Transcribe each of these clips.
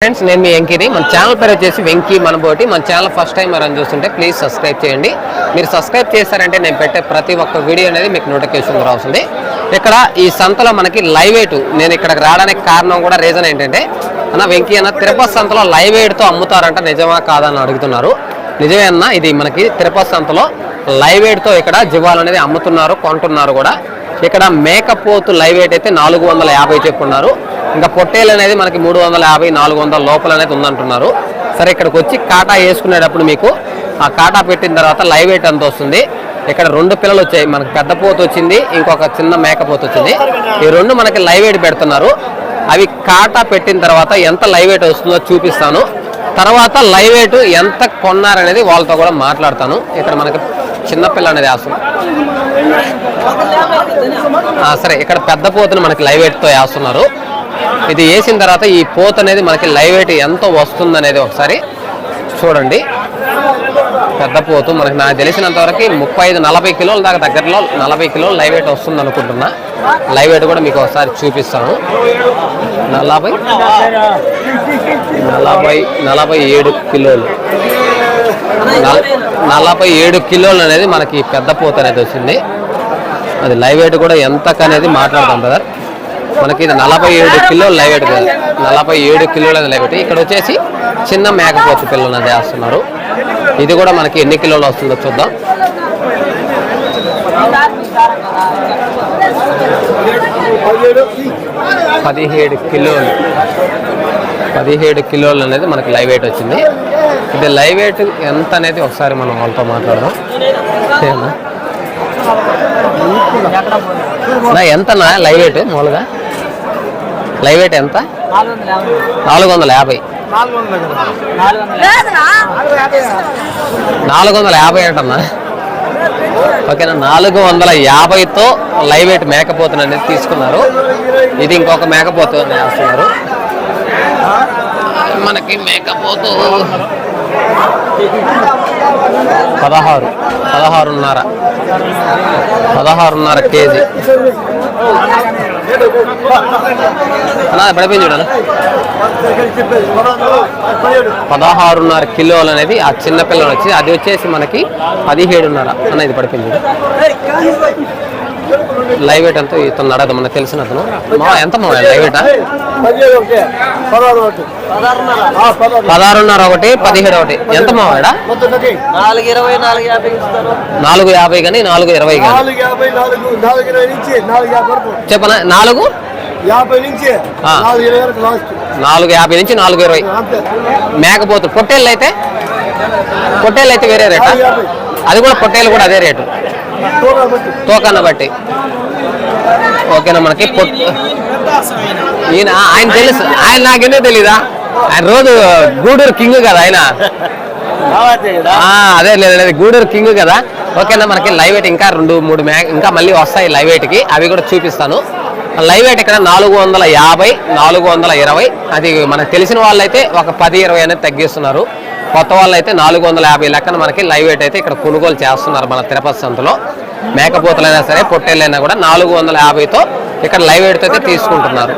Friends నేను మీ వెంకీని. మన channel పేరు వచ్చేసి వెంకీ మనబోటి. మన ఛానల్ ఫస్ట్ టైం మనం చూస్తుంటే ప్లీజ్ సబ్స్క్రైబ్ చేయండి. మీరు సబ్స్క్రైబ్ చేశారంటే నేను పెట్టే ప్రతి ఒక్క వీడియో అనేది మీకు నోటిఫికేషన్ రావాల్సింది ఇక్కడ ఈ సంతలో మనకి లైవ్ ఎయిట్ నేను ఇక్కడికి రావడానికి కారణం కూడా రీజన్ ఏంటంటే అన్న వెంకీ అన్న తిరుపతి సంతలో లైవ్ వెయిట్తో అమ్ముతారంట నిజమా కాదని అడుగుతున్నారు. నిజమే అన్న ఇది మనకి తిరుపతి సంతలో లైవ్ ఎయిడ్తో ఇక్కడ జీవాలు అనేది అమ్ముతున్నారు కొంటున్నారు కూడా. ఇక్కడ మేకపోతు లైవ్ వెయిట్ అయితే నాలుగు వందల యాభై చెప్పున్నారు. ఇంకా పొట్టేలు అనేది మనకి మూడు వందల యాభై నాలుగు వందల లోపల అనేది ఉందంటున్నారు. సరే ఇక్కడికి వచ్చి కాటా వేసుకునేటప్పుడు మీకు ఆ కాటా పెట్టిన తర్వాత లైవ్ వెయిట్ ఎంత వస్తుంది? ఇక్కడ రెండు పిల్లలు వచ్చాయి. మనకి పెద్ద పోతు వచ్చింది ఇంకొక చిన్న మేకపోతు వచ్చింది. ఈ రెండు మనకి లైవ్ వెయిట్ పెడుతున్నారు. అవి కాటా పెట్టిన తర్వాత ఎంత లైవ్ వెయిట్ వస్తుందో చూపిస్తాను. తర్వాత లైవ్ వెయిట్ ఎంత కొన్నారనేది వాళ్ళతో కూడా మాట్లాడతాను. ఇక్కడ మనకి చిన్నపిల్ల అనేది ఆశ సరే ఇక్కడ పెద్ద పోతుని మనకి లైవ్ ఎయిట్తో వేస్తున్నారు. ఇది వేసిన తర్వాత ఈ పోత అనేది మనకి లైవ్ ఎయిట్ ఎంత వస్తుంది అనేది ఒకసారి చూడండి. పెద్ద పోతు మనకి నాకు తెలిసినంత వరకు ముప్పై ఐదు నలభై కిలోల దాకా దగ్గరలో నలభై కిలోలు లైవ్ ఎయిట్ వస్తుంది అనుకుంటున్నా. లైవ్ ఎయిట్ కూడా మీకు ఒకసారి చూపిస్తాను. నలభై నలభై నలభై ఏడు కిలోలు. నలభై ఏడు కిలోలు అనేది మనకి పెద్ద పోత అనేది వచ్చింది. అది లైవ్ వెయిట్ కూడా ఎంత అనేది మాట్లాడతాం బ్రదర్ మనకి ఇది నలభై ఏడు కిలోలు లైవ్ వెయిట్ కదా నలభై ఏడు కిలోలు లైవ్ వెయిట్ ఇక్కడ వచ్చేసి చిన్న మేకపోతు పిల్లలు అది వేస్తున్నారు ఇది కూడా మనకి ఎన్ని కిలోలు వస్తుందో చూద్దాం. పదిహేడు కిలోలు. పదిహేడు కిలోలు అనేది మనకి లైవ్ వెయిట్ వచ్చింది. ఇది లైవ్ వెయిట్ ఎంత అనేది ఒకసారి మనం వాళ్ళతో మాట్లాడదాం. ఏమన్నా? ఎంతనా? లైవ్ వెయిట్ మామూలుగా? లైవ్ వెయిట్ ఎంత? నాలుగు వందల యాభై. నాలుగు వందల యాభై. అంటన్నా? ఓకేనా? నాలుగు వందల యాభైతో లైవ్ వెయిట్ మేకపోతుని అనేది తీసుకున్నారు. ఇది ఇంకొక మేకపోతు అని వేస్తున్నారు. మనకి మేకపోతు. పదహారు. పదహారున్నర. పదహారున్నర కేజీ. అలా పడిపోయింది చూడాలి పదహారున్నర కిలోలు అనేది ఆ చిన్న పిల్లలు వచ్చి అది వచ్చేసి మనకి పదిహేడున్నర. అనేది పడిపోయింది లైవ్ వెయిట్ అంతా ఇతను అడగదు మనకు తెలిసిన అతను. మా ఎంత మా లైవ్ వెయిటా పదహారున్నర ఒకటి పదిహేడు ఒకటి. ఎంత మా వాడా నాలుగు ఇరవై నాలుగు యాభై ఇస్తారు. నాలుగు యాభై కానీ నాలుగు ఇరవై కానీ వరకు. చెప్పనా? నాలుగు? యాభై నుంచి ఆ. నాలుగు యాభై నుంచి నాలుగు ఇరవై. మేకపోతు పొట్టేళ్ళు అయితే? పొట్టేళ్ళు అయితే వేరే రేటా? అది కూడా పొట్టేళ్ళు కూడా అదే రేటు. తోకన్న బట్టి. ఓకేనా మనకి ఈయన ఆయన తెలుసు. ఆయన నాకెందుకు తెలీదా? ఆయన రోజు గూడూరు కింగ్ కదా ఆయన. అదే లేదు లేదు గూడూరు కింగ్ కదా. ఓకేనా మనకి లైవ్ వెయిట్ ఇంకా రెండు మూడు మ్యా ఇంకా మళ్ళీ వస్తాయి లైవ్ వెయిట్కి. అవి కూడా చూపిస్తాను. లైవ్ వెయిట్ ఇక్కడ నాలుగు వందల యాభై నాలుగు వందల ఇరవై. అది మనకు తెలిసిన వాళ్ళైతే ఒక పది ఇరవై అనేది తగ్గిస్తున్నారు. కొత్త వాళ్ళు అయితే నాలుగు వందల యాభై లెక్కన మనకి లైవ్ వెయిట్ అయితే ఇక్కడ కొనుగోలు చేస్తున్నారు మన తిరుపతి సంతలో. మేకపోతలైనా సరే పొట్టేళ్ళైనా కూడా నాలుగు వందల యాభైతో ఇక్కడ లైవ్ అయితే తీసుకుంటున్నారు.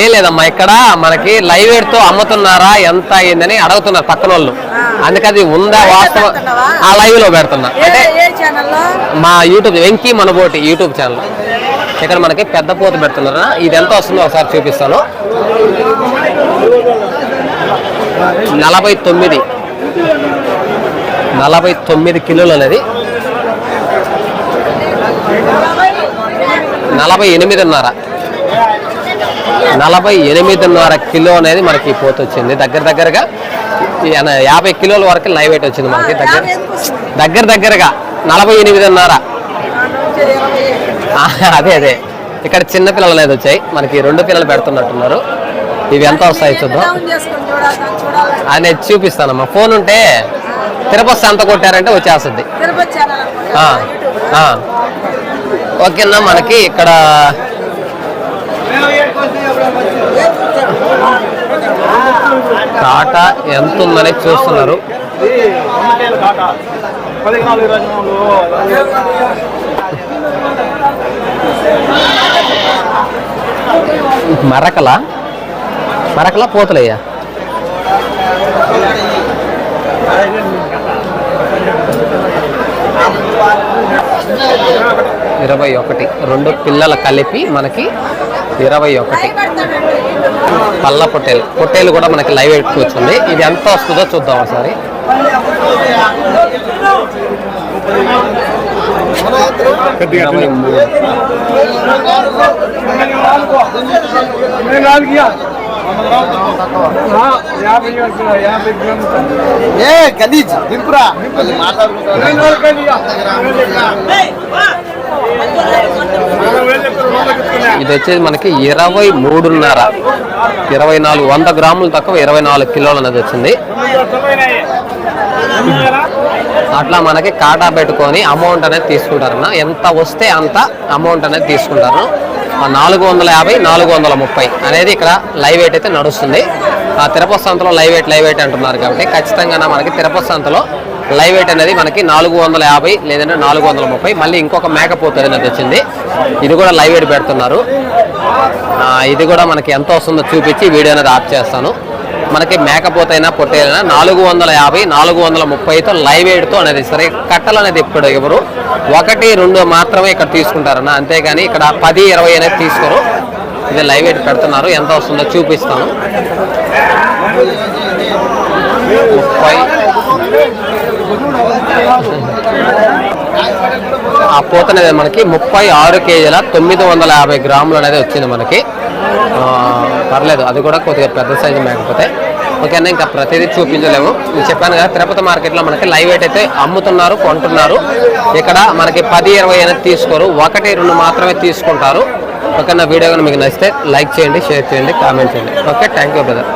ఏ లేదమ్మా ఇక్కడ మనకి లైవ్ వెయిట్తో అమ్ముతున్నారా ఎంత అయిందని అడుగుతున్నారు పక్కన వాళ్ళు అందుకది ఉందా వాస్తవం ఆ లైవ్లో పెడుతున్నా అంటే మా యూట్యూబ్ వెంకీ మనబోటి యూట్యూబ్ ఛానల్ ఇక్కడ మనకి పెద్ద పోత పెడుతున్నారు. ఇది ఎంత వస్తుందో ఒకసారి చూపిస్తాను. నలభై తొమ్మిది. నలభై తొమ్మిది కిలోలు అనేది నలభై ఎనిమిదిన్నర. నలభై ఎనిమిదిన్నర కిలో అనేది మనకి పోత వచ్చింది. దగ్గర దగ్గరగా అన- యాభై కిలోల వరకు లైవ్ వెయిట్ వచ్చింది మనకి. దగ్గర దగ్గర దగ్గరగా నలభై ఎనిమిదిన్నర. అదే అదే. ఇక్కడ చిన్న పిల్లలు అనేది వచ్చాయి. మనకి రెండు పిల్లలు పెడుతున్నట్టున్నారు. ఇవి ఎంత వస్తాయి చూద్దాం. అనేది చూపిస్తానమ్మా. ఫోన్ ఉంటే తిరుపతి ఎంత కొట్టారంటే వచ్చేస్తుంది. ఓకేనా మనకి ఇక్కడ కాటా ఎంత ఉందని చూస్తున్నారు. మరకల? మరకలా పోతలయ్యా. ఇరవై ఒకటి. రెండు పిల్లల కలిపి మనకి ఇరవై ఒకటి. పల్ల పొట్టేలు. పొట్టేలు కూడా మనకి లైవ్ వచ్చింది ఇది ఎంత వస్తుందో చూద్దాం ఒకసారి. ఏ గలీజ్. దింపురా. ఇది వచ్చేది మనకి ఇరవై మూడున్నర. ఇరవై నాలుగు వంద గ్రాములు తక్కువ ఇరవై నాలుగు కిలోలు అనేది వచ్చింది. అట్లా మనకి కాటా పెట్టుకొని అమౌంట్ అనేది తీసుకుంటారన్న ఎంత వస్తే అంత అమౌంట్ అనేది తీసుకుంటారు. ఆ నాలుగు వందల యాభై నాలుగు వందల ముప్పై అనేది ఇక్కడ లైవ్ వెయిట్ అయితే నడుస్తుంది. ఆ తిరుపతి సంతలో లైవ్ వెయిట్ లైవ్ వెయిట్ అంటున్నారు కాబట్టి ఖచ్చితంగా మనకి తిరుపతి సంతలో లైవ్ వెయిట్ అనేది మనకి నాలుగు వందల యాభై లేదంటే నాలుగు వందల ముప్పై. మళ్ళీ ఇంకొక మేకపోతు అనేది వచ్చింది. ఇది కూడా లైవ్ వెయిట్ పెడుతున్నారు. ఇది కూడా మనకి ఎంత వస్తుందో చూపించి వీడియో అనేది ఆఫ్ చేస్తాను. మనకి మేకపోతైనా పొట్టేలైనా నాలుగు వందల యాభై నాలుగు వందల ముప్పైతో లైవ్ ఎయిడ్తో అనేది సరే కట్టలు అనేది ఇప్పుడు ఎవరు ఒకటి రెండు మాత్రమే ఇక్కడ తీసుకుంటారన్న. అంతేగాని ఇక్కడ పది ఇరవై అనేది తీసుకోరు. ఇది లైవ్ ఎయిడ్ పెడుతున్నారు. ఎంత వస్తుందో చూపిస్తాను. ముప్పై ఆ పూత అనేది మనకి ముప్పై ఆరు కేజీల తొమ్మిది వందల యాభై గ్రాములు అనేది వచ్చింది మనకి. పర్లేదు అది కూడా కొద్దిగా పెద్ద సైజు మేకపోతే. ఓకేనా ఇంకా ప్రతిదీ చూపించలేము. నేను చెప్పాను కదా తిరుపతి మార్కెట్లో మనకి లైవ్ వెయిట్ అయితే అమ్ముతున్నారు కొంటున్నారు. ఇక్కడ మనకి పది ఇరవై అనేది తీసుకోరు ఒకటి రెండు మాత్రమే తీసుకుంటారు. ఓకేనా వీడియో కానీ మీకు నచ్చితే లైక్ చేయండి షేర్ చేయండి కామెంట్ చేయండి. Okay thank you brother.